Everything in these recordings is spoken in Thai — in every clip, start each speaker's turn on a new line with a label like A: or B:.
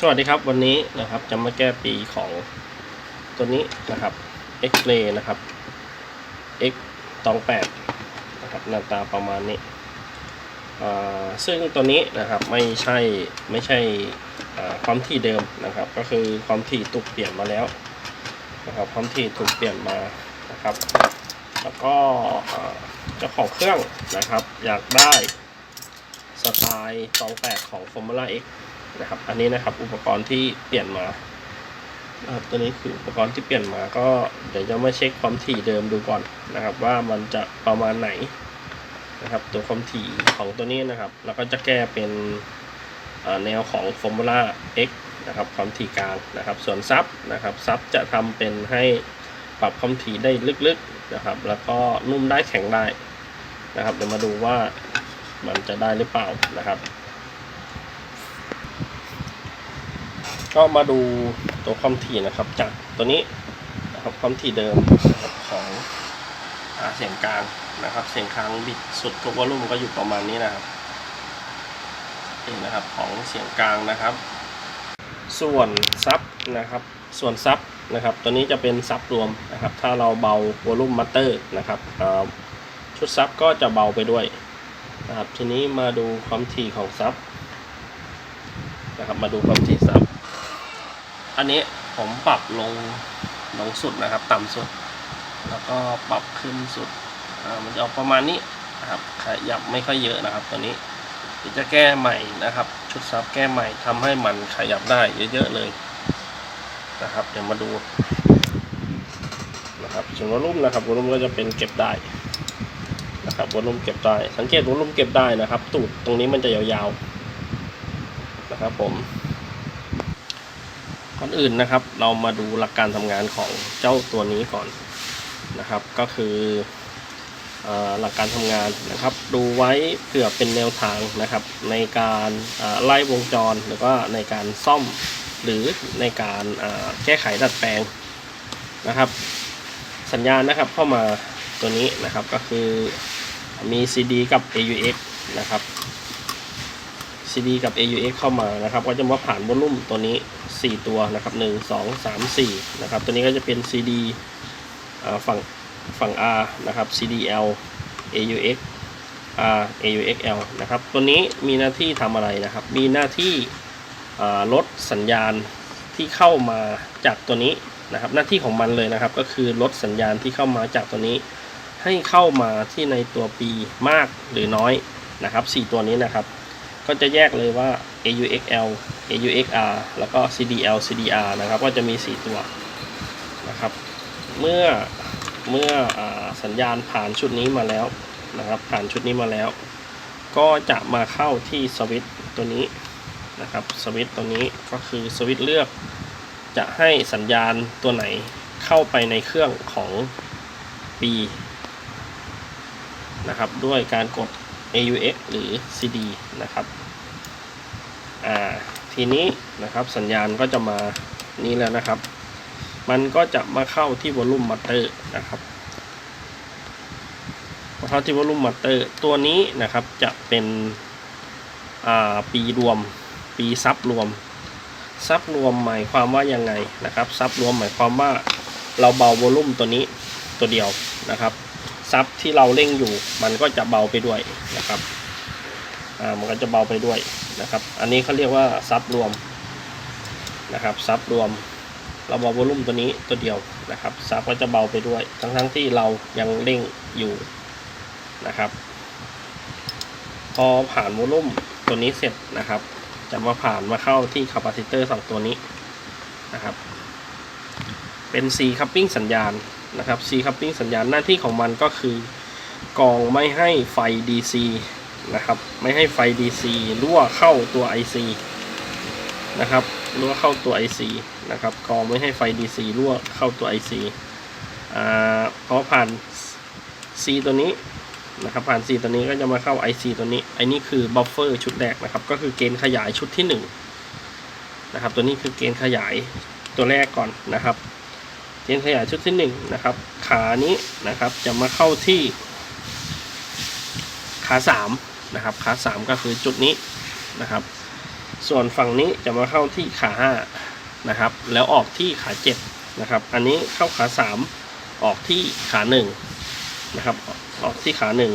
A: สวัสดีครับวันนี้นะครับจะมาแก้ปีของตัวนี้นะครับ X ray นะครับ X ตองแปดนะครับหน้าตาประมาณนี้อ่าซึ่งตัวนี้นะครับไม่ใช่ไม่ใช่ความถี่เดิมนะครับ ก็คือความถี่ถูกเปลี่ยนมาแล้วนะครับความถี่ถูกเปลี่ยนมานะครับ แล้วก็เจ้าของเครื่องนะครับ อยากได้สไตล์ตองแปดของ Formula X นะครับ อันนี้นะครับอุปกรณ์ที่เปลี่ยนมานะครับตัวนี้คืออุปกรณ์ที่เปลี่ยนมาก็เดี๋ยวจะมาเช็คความถี่เดิมดูก่อนนะครับ ว่ามันจะประมาณไหนนะครับ ตัวความถี่ของตัวนี้นะครับ แล้วก็จะแก้เป็นแนวของ Formula X นะครับความถี่กลางนะครับ ส่วนซับนะครับซับจะทำเป็นให้ปรับความถี่ได้ลึกๆนะครับ แล้วก็นุ่มได้แข็งได้นะครับ เดี๋ยวมาดูว่ามันจะได้หรือเปล่านะครับ ก็มาดูตัวความถี่นะครับ จากตัวนี้นะครับความถี่เดิมของอเสียงกลางนะครับ เสียงกลางบิดสุดทุกวอลลุ่มก็อยู่ประมาณนี้นะครับนี่นะครับของเสียงกลางนะครับ ส่วนซับนะครับ ส่วนซับนะครับ ตัวนี้จะเป็นซับรวมนะครับ ถ้าเราเบาวอลลุ่มมัตเตอร์นะครับชุดซับก็จะเบาไปด้วยนะครับทีนี้มาดูความถี่ของซับนะครับ มาดูความถี่ซับ อันนี้ผมปรับลงลงสุดนะครับ ต่ำสุด แล้วก็ปรับขึ้นสุดมันจะออกประมาณนี้นะครับขยับไม่ค่อยเยอะนะครับ ตัวนี้จะแก้ใหม่นะครับ ชุดซับแก้ใหม่ทำให้มันขยับได้เยอะๆเลยนะครับ เดี๋ยวมาดูนะครับส่วนวอลลุ่มนะครับวอลลุ่มก็จะเป็นเก็บได้นะครับวอลลุ่มเก็บได้ สังเกตวอลลุ่มเก็บได้นะครับ ตูดตรงนี้มันจะยาวๆนะครับผม ก่อนอื่นนะครับ เรามาดูหลักการทำงานของเจ้าตัวนี้ก่อนนะครับ ก็คืออหลักการทำงานนะครับ ดูไว้เผื่อเป็นแนวทางนะครับ ในการไล่วงจรหรือว่าในการซ่อมหรือในการแก้ไขดัดแปลงนะครับ สัญญาณนะครับเข้ามาตัวนี้นะครับก็คือมี CD กับ AUX นะครับ CD กับ AUX เข้ามานะครับ ก็จะมาผ่านวอลลุ่มตัวนี้ 4 ตัวนะครับ 1 2 3 4 นะครับ ตัวนี้ก็จะเป็น CD ฝั่งฝั่ง R นะครับ CDL AUX R AUXL นะครับ ตัวนี้มีหน้าที่ทำอะไรนะครับ มีหน้าที่ลดสัญญาณที่เข้ามาจากตัวนี้นะครับ หน้าที่ของมันเลยนะครับ ก็คือลดสัญญาณที่เข้ามาจากตัวนี้ให้เข้ามาที่ในตัว P มากหรือน้อยนะครับ 4 ตัวนี้นะครับ ก็จะแยกเลยว่า AUXL AUXR แล้วก็ CDL CDR นะครับ ก็จะมี 4 ตัวนะครับ เมื่อเมื่ออสัญญาณผ่านชุดนี้มาแล้วนะครับ ผ่านชุดนี้มาแล้ว ก็จะมาเข้าที่สวิตช์ตัวนี้นะครับ สวิตช์ตัวนี้ก็คือสวิตช์เลือกจะให้สัญญาณตัวไหนเข้าไปในเครื่องของ B นะครับ ด้วยการกด AUX หรือ CD นะครับ อ่าทีนี้นะครับสัญญาณก็จะมานี้แล้วนะครับ มันก็จะมาเข้าที่วอลลุ่มมัตเตอร์นะครับมาเข้าที่วอลลุ่มมัตเตอร์ตัวนี้นะครับจะเป็นอ่าปีรวม ปีซับรวมซับรวมหมายความว่ายังไงนะครับซับรวมหมายความว่าเราเบาวอลลุ่มตัวนี้ตัวเดียวนะครับซับที่เราเร่งอยู่มันก็จะเบาไปด้วยนะครับ อ่ามันก็จะเบาไปด้วยนะครับ อันนี้เขาเรียกว่าซับรวมนะครับซับรวม เราเบาวอลุ่มตัวนี้ตัวเดียวนะครับซับก็จะเบาไปด้วย ทั้งทั้งๆที่เรายังเร่งอยู่นะครับ พอผ่านวอลุ่มตัวนี้เสร็จนะครับ จะมาผ่านมาเข้าที่คาปาซิเตอร์สองตัวนี้นะครับ เป็น C coupling สัญญาณนะครับ C coupling สัญญาณหน้าที่ของมันก็คือกองไม่ให้ไฟ DC นะครับ ไม่ให้ไฟ DC รั่วเข้าตัว IC นะครับรั่วเข้าตัว IC นะครับกรองไม่ให้ไฟ DC รั่วเข้าตัว IC อ่าพอผ่าน C ตัวนี้นะครับผ่าน C ตัวนี้ก็จะมาเข้า IC ตัวนี้ไอ้นี่คือบัฟเฟอร์ชุดแรกนะครับ ก็คือเกณฑ์ขยายชุดที่1นะครับ ตัวนี้คือเกณฑ์ขยายตัวแรกก่อนนะครับ เกณฑ์ขยายชุดที่1นะครับ ขานี้นะครับจะมาเข้าที่ขาสาม นะครับขาสามก็คือจุดนี้นะครับ ส่วนฝั่งนี้จะมาเข้าที่ขาห้านะครับ แล้วออกที่ขาเจ็ดนะครับ อันนี้เข้าขาสามออกที่ขาหนึ่งนะครับ ออกที่ขาหนึ่ง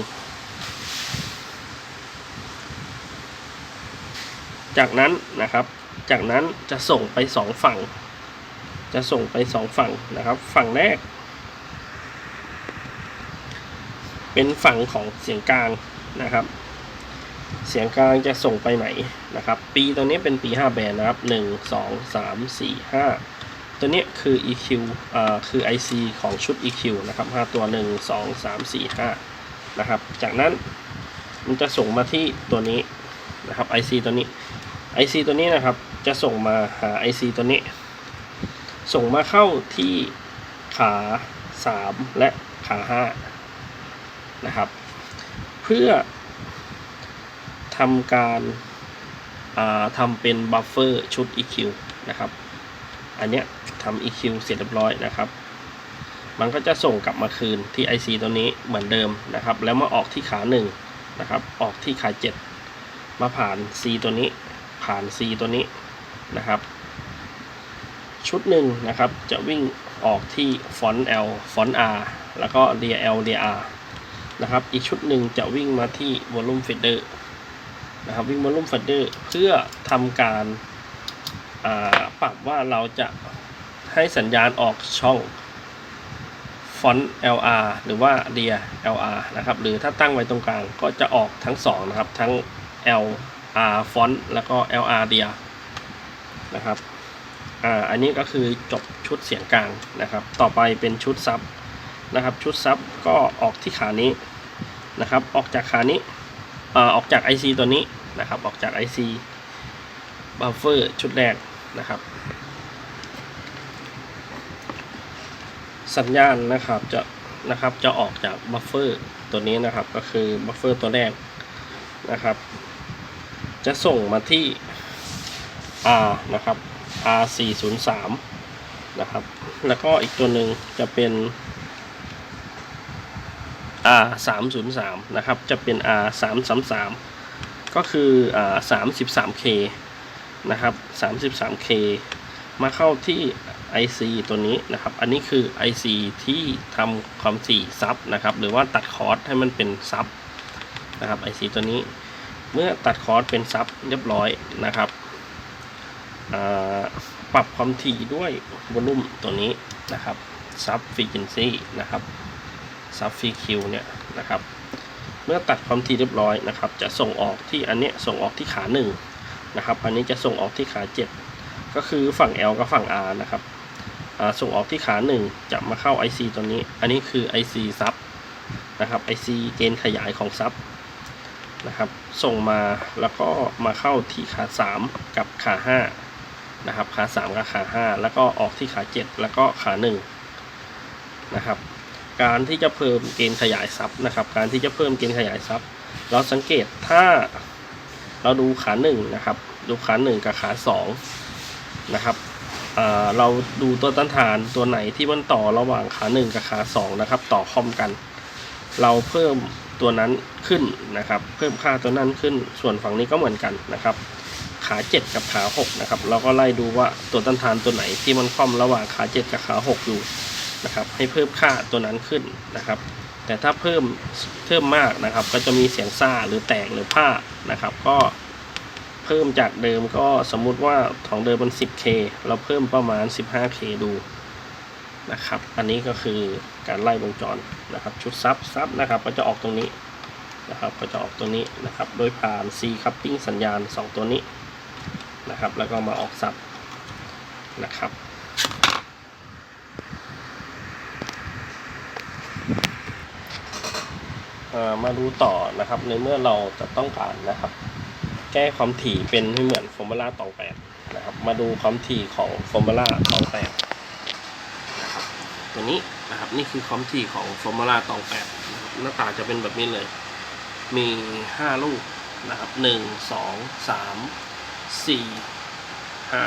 A: จากนั้นนะครับ จากนั้นจะส่งไปสองฝั่ง จะส่งไปสองฝั่งนะครับ ฝั่งแรกเป็นฝั่งของเสียงกลางนะครับ เสียงกลางจะส่งไปไหนนะครับ ปีตัวนี้เป็นปี 5 แบนนะครับ 1 2 3 4 5 ตัวนี้คือ EQ อ่าคือ IC ของชุด EQ นะครับ 5 ตัว 1 2 3 4 5 นะครับ จากนั้นมันจะส่งมาที่ตัวนี้นะครับ IC ตัวนี้ IC ตัวนี้นะครับจะส่งมาหา IC ตัวนี้ ส่งมาเข้าที่ขา 3 และขา 5 นะครับ เพื่อ ทำการาทำเป็นบัฟเฟอร์ชุด EQ นะครับ อันเนี้ยทำ EQ เสร็จเรียบร้อยนะครับ มันก็จะส่งกลับมาคืนที่ IC ตัวนี้เหมือนเดิมนะครับ แล้วมาออกที่ขา1นะครับ ออกที่ขา 7 มาผ่าน C ตัวนี้ ผ่าน C ตัวนี้นะครับ ชุดหนึ่งนะครับ จะวิ่งออกที่ฟอนต์ L ฟอนต์ R แล้วก็ DL DR นะครับ อีกชุดหนึ่งจะวิ่งมาที่ Volume Fader นะครับวิ่ง Volume Fader เพื่อทำการาปรับว่าเราจะให้สัญญาณออกช่องฟอนต์ LR หรือว่า DR LR นะครับ หรือถ้าตั้งไว้ตรงกลางก็จะออกทั้งสองนะครับ ทั้ง LR ฟอนต์แล้วก็ LR DR นะครับอ่าอันนี้ก็คือจบชุดเสียงกลางนะครับ ต่อไปเป็นชุดซับนะครับ ชุดซับก็ออกที่ขานี้นะครับ ออกจากขานี้ อ่าออกจาก IC ตัวนี้นะครับ ออกจาก IC บัฟเฟอร์ชุดแรกนะครับ สัญญาณนะครับจะนะครับจะออกจากบัฟเฟอร์ตัวนี้นะครับก็คือบัฟเฟอร์ตัวแรกนะครับ จะส่งมาที่ R นะครับ R 4 0 3นะครับ แล้วก็อีกตัวหนึ่งจะเป็น R 3 0 3นะครับ จะเป็น R 3 3 3ก็คืออ่า33 K นะครับ 33 K มาเข้าที่ IC ตัวนี้นะครับ อันนี้คือ IC ที่ทำความถี่ซับนะครับ หรือว่าตัดคอร์สให้มันเป็นซับนะครับ IC ตัวนี้ เมื่อตัดคอร์สเป็นซับเรียบร้อยนะครับ ปรับความถี่ด้วยวอลลุ่มตัวนี้นะครับซับฟรี q นซี่นะครับ ซับฟรีคิวเนี่ยนะครับ เมื่อตัดความถี่เรียบร้อยนะครับ จะส่งออกที่อันเนี้ยส่งออกที่ขาหนึ่งนะครับ อันนี้จะส่งออกที่ขาเจ็ดก็คือฝั่ง L กับฝั่ง R นะครับส่งออกที่ขาหนึ่งจะมาเข้า IC ตัวนี้ อันนี้คือ IC ซับนะครับ IC เกณฑ์ขยายของซับนะครับ ส่งมาแล้วก็มาเข้าที่ขา 3 กับขา 5 นะครับ ขา 3 กับขา 5 แล้วก็ออกที่ขา 7 แล้วก็ขา 1 นะครับ การที่จะเพิ่มเกณฑ์ขยายซับนะครับ การที่จะเพิ่มเกณฑ์ขยายซับเราสังเกตถ้าเราดูขา1นะครับ ดูขา1กับขา2นะครับเราดูตัวต้านทานตัวไหนที่มันต่อระหว่างขา1กับขา2นะครับ ต่อคอมกัน เราเพิ่มตัวนั้นขึ้นนะครับ เพิ่มค่าตัวนั้นขึ้น ส่วนฝั่งนี้ก็เหมือนกันนะครับ ขา 7 กับขา 6 นะครับ เราก็ไล่ดูว่าตัวต้านทานตัวไหนที่มันคล่อมระหว่างขา 7 กับขา 6 อยู่ นะครับ ให้เพิ่มค่าตัวนั้นขึ้นนะครับ แต่ถ้าเพิ่มเพิ่มมากนะครับ ก็จะมีเสียงซ่าหรือแตกหรือผ้านะครับ ก็เพิ่มจากเดิมก็สมมุติว่าของเดิมมัน 10K เราเพิ่มประมาณ 15K ดูนะครับ อันนี้ก็คือการไล่วงจรนะครับ ชุดซับซับนะครับ ก็จะออกตรงนี้นะครับ ก็จะออกตรงนี้นะครับ โดยผ่าน C coupling สัญญาณ 2 ตัวนี้นะครับ แล้วก็มาออกซับนะครับ เอ่อ มาดูต่อนะครับ ในเมื่อเราจะต้องการนะครับ แก้ความถี่เป็นให้เหมือนฟอร์มูล่าตองแปดนะครับ มาดูความถี่ของฟอร์มูล่าตองแปดนะครับตัวนี้นะครับนี่คือความถี่ของฟอร์มูล่าตองแปดนะครับหน้าตาจะเป็นแบบนี้เลย มีห้าลูกนะครับหนึ่งสองสามสี่ห้า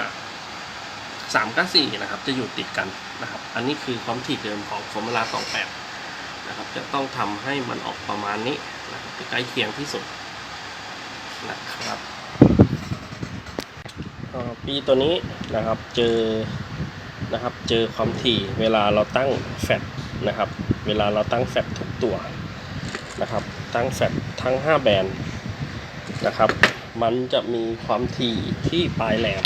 A: สามกับสี่นะครับ จะอยู่ติดกันนะครับ อันนี้คือความถี่เดิมของฟอร์มูล่าตองแปด นะครับ จะต้องทำให้มันออกประมาณนี้นะครับใกล้เคียงที่สุดนะครับปีตัวนี้นะครับเจอนะครับเจอความถี่เวลาเราตั้งแฟลชนะครับ เวลาเราตั้งแฟลชทุกตัวนะครับ ตั้งแฟลชทั้ง 5 แบนนะครับ มันจะมีความถี่ที่ปลายแหลม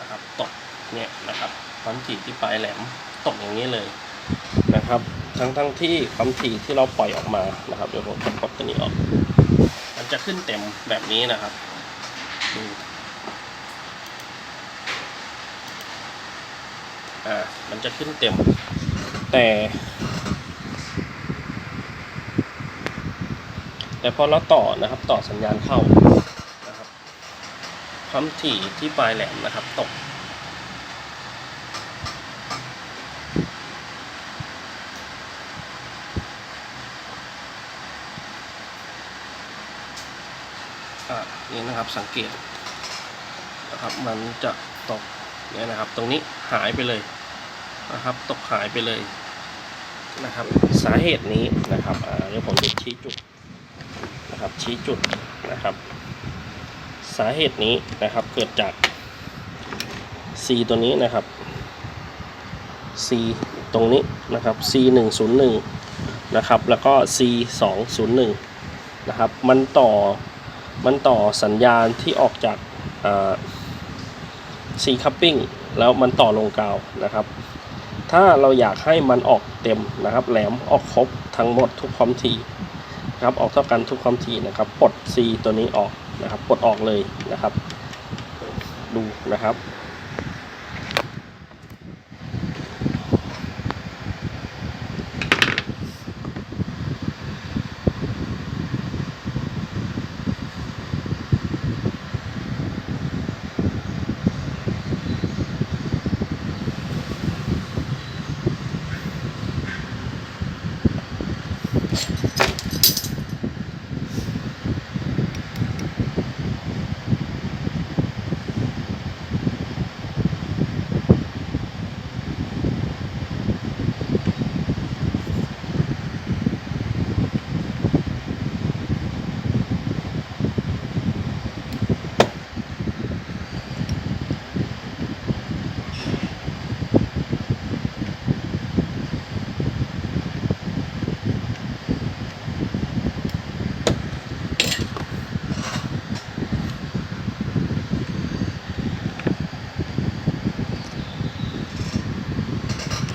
A: นะครับตกเนี่ยนะครับความถี่ที่ปลายแหลมตกอย่างนี้เลย นะครับ ทั้งทั้งที่ความถี่ที่เราปล่อยออกมานะครับเดี๋ยวผมจะปลดตัวนี้ออก มันจะขึ้นเต็มแบบนี้นะครับอ่ามันจะขึ้นเต็ม แต่แต่พอเราต่อนะครับต่อสัญญาณเข้านะครับความถี่ที่ปลายแหลมนะครับตก อ่านี่นะครับสังเกตนะครับมันจะตกเนี่ยนะครับ ตรงนี้หายไปเลยนะครับ ตกหายไปเลยนะครับ สาเหตุนี้นะครับเดี๋ยวผมจะชี้จุดนะครับชี้จุดนะครับ สาเหตุนี้นะครับเกิดจาก C ตัวนี้นะครับ C ตรงนี้นะครับ C 1 0 1นะครับ แล้วก็ C 2 0 1นะครับ มันต่อ มันต่อสัญญาณที่ออกจากซีคัพปิ้งแล้วมันต่อลงกาวนะครับ ถ้าเราอยากให้มันออกเต็มนะครับ แหลมออกครบทั้งหมดทุกความถี่นะครับออกเท่ากันทุกความถี่นะครับปลด C ตัวนี้ออกนะครับปลดออกเลยนะครับ ดูนะครับ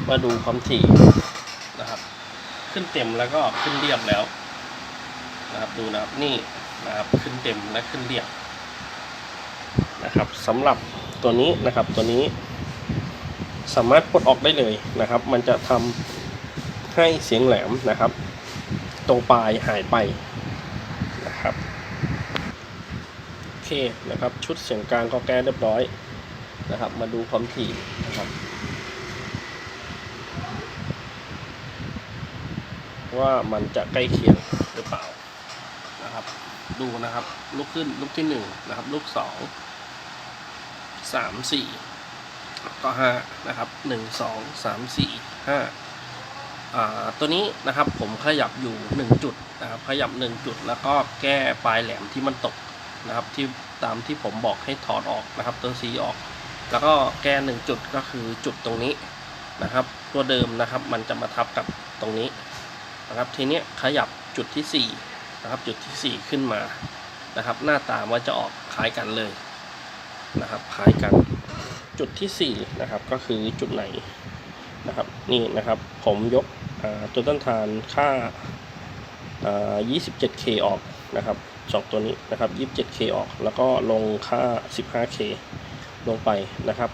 A: มาดูความถี่นะครับ ขึ้นเต็มแล้วก็ขึ้นเรียบแล้วนะครับดูนะครับนี่นะครับขึ้นเต็มและขึ้นเรียบนะครับสำหรับตัวนี้นะครับตัวนี้ สามารถปลดออกได้เลยนะครับ มันจะทำให้เสียงแหลมนะครับ ตรงปลายหายไปนะครับโอเคนะครับชุดเสียงกลางก็แก้เรียบร้อยนะครับ มาดูความถี่นะครับ ว่ามันจะใกล้เคียงหรือเปล่านะครับ ดูนะครับลุกขึ้นลุกที่หนึ่งนะครับลุกสองสามสี่ก็ห้านะครับหนึ่งสองสามสี่ห้าอ่าตัวนี้นะครับผมขยับอยู่หนึ่งจุดนะครับ ขยับหนึ่งจุดแล้วก็แก้ปลายแหลมที่มันตกนะครับที่ตามที่ผมบอกให้ถอดออกนะครับ ตัวสีออก แล้วก็แก้หนึ่งจุดก็คือจุดตรงนี้นะครับ ตัวเดิมนะครับมันจะมาทับกับตรงนี้ นะครับทีนี้ขยับจุดที่4นะครับจุดที่ 4 ขึ้นมานะครับ หน้าตามันจะออกคล้ายกันเลยนะครับคล้ายกันจุดที่4นะครับก็คือจุดไหนนะครับนี่นะครับผมยกตัวต้นทานค่า 27K ออกนะครับสองตัวนี้นะครับ 27K ออก แล้วก็ลงค่า 15K ลงไปนะครับ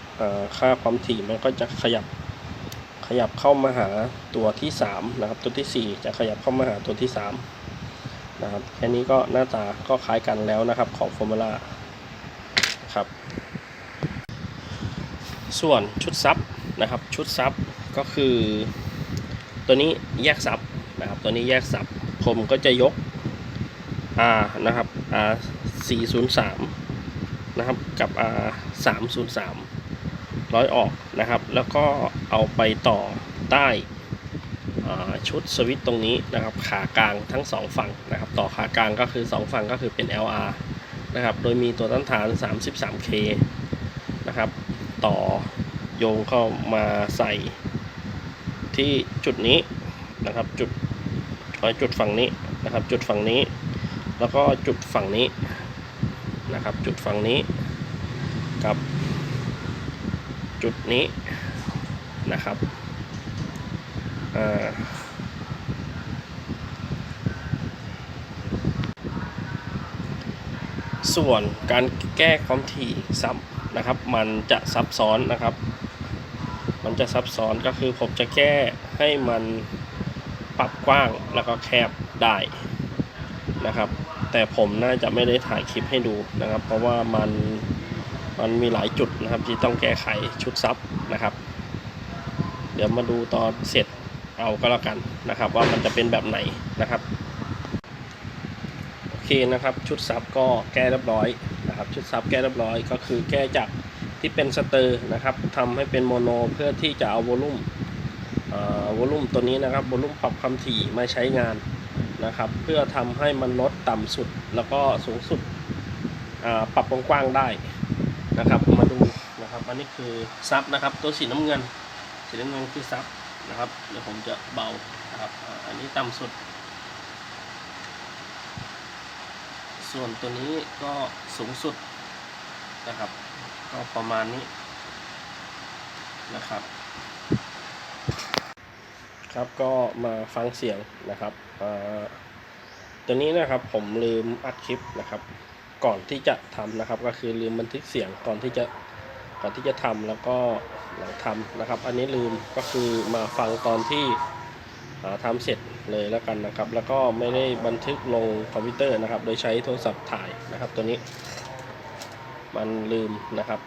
A: ค่าความถี่มันก็จะขยับ ขยับเข้ามาหาตัวที่3นะครับตัวที่ 4 จะขยับเข้ามาหาตัวที่3นะครับแค่นี้ก็หน้าตาก็คล้ายกันแล้วนะครับของ Formula ครับ ส่วนชุดซับนะครับชุดซับก็คือตัวนี้แยกซับนะครับตัวนี้แยกซับผมก็จะยก R นะครับ R 403นะครับกับ R 303 ร้อยออกนะครับ แล้วก็เอาไปต่อใต้ชุดสวิตช์ตรงนี้นะครับ ขากลางทั้งสองฝั่งนะครับ ต่อขากลางก็คือสองฝั่งก็คือเป็น LR นะครับ โดยมีตัวต้านทาน 33K นะครับ ต่อโยงเข้ามาใส่ที่จุดนี้นะครับ จุดจุดฝั่งนี้นะครับ จุดฝั่งนี้ แล้วก็จุดฝั่งนี้นะครับ จุดฝั่งนี้กับ จุดนี้นะครับส่วนการแก้ความถี่ซ้ำนะครับ มันจะซับซ้อนนะครับ มันจะซับซ้อนก็คือผมจะแก้ให้มันปรับกว้างแล้วก็แคบได้นะครับ แต่ผมน่าจะไม่ได้ถ่ายคลิปให้ดูนะครับ เพราะว่ามัน มันมีหลายจุดนะครับที่ต้องแก้ไขชุดซับนะครับ เดี๋ยวมาดูตอนเสร็จเอาก็แล้วกันนะครับ ว่ามันจะเป็นแบบไหนนะครับโอเคนะครับ ชุดซับก็แก้เรียบร้อยนะครับ ชุดซับแก้เรียบร้อย ก็คือแก้จากที่เป็นสเตอร์นะครับทำให้เป็นโมโนเพื่อที่จะเอาวอลลุ่มวอลลุ่มตัวนี้นะครับวอลลุ่มปรับความถี่มาใช้งานนะครับ เพื่อทำให้มันลดต่ำสุดแล้วก็สูงสุดปรับกว้างๆได้ นะครับมาดูนะครับอันนี้คือซับนะครับ ตัวสีน้ำเงิน สีน้ำเงินคือซับนะครับเดี๋ยวผมจะเบานะครับอันนี้ต่ำสุด ส่วนตัวนี้ก็สูงสุดนะครับ ก็ประมาณนี้นะครับ ครับก็มาฟังเสียงนะครับตัวนี้นะครับผมลืมอัดคลิปนะครับ ก่อนที่จะทำนะครับ ก็คือลืมบันทึกเสียงก่อนที่จะก่อนที่จะทำแล้วก็หลังทำนะครับ อันนี้ลืมก็คือมาฟังตอนที่อ่าทำเสร็จเลยแล้วกันนะครับ แล้วก็ไม่ได้บันทึกลงคอมพิวเตอร์นะครับ โดยใช้โทรศัพท์ถ่ายนะครับ ตัวนี้ มันลืมนะครับ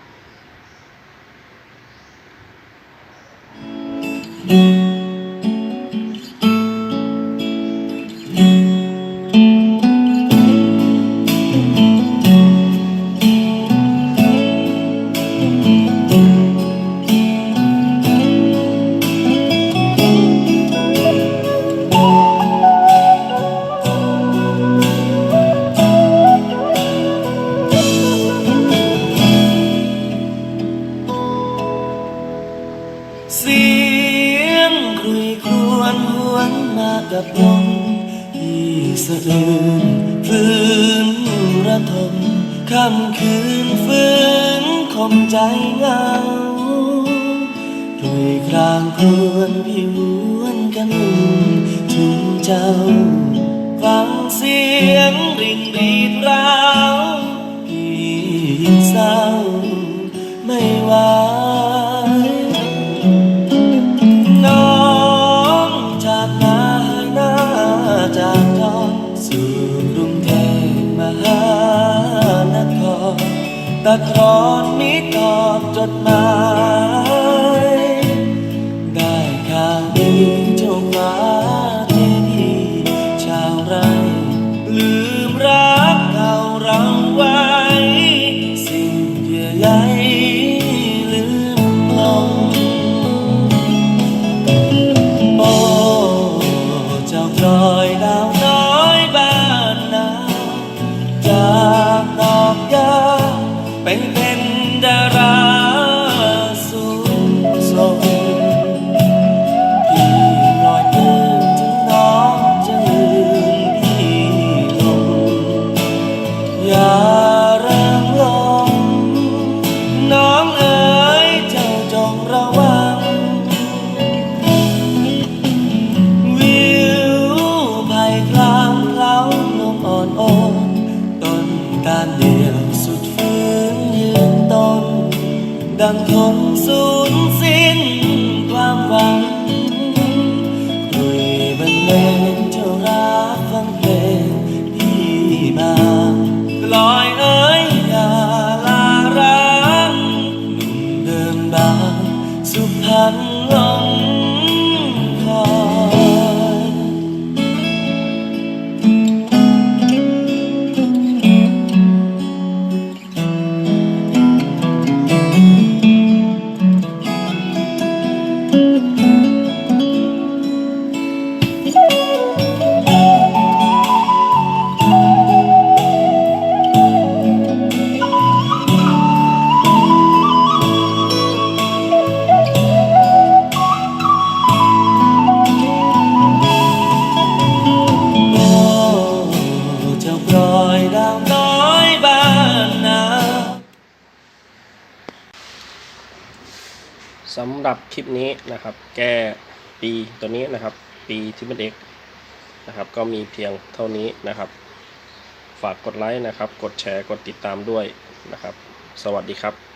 B: เศร้าไม่ไหวน้องจากนาหน้าจากจองสู่กรุงเทพมหานครตะครอนมีตอบจดหมาย ดังทนสูญสิ้นความหวัง
A: คลิปนี้นะครับ แก้ปีตัวนี้นะครับ ปีที่มันเอกนะครับ ก็มีเพียงเท่านี้นะครับ ฝากกดไลค์นะครับ กดแชร์กดติดตามด้วยนะครับ สวัสดีครับ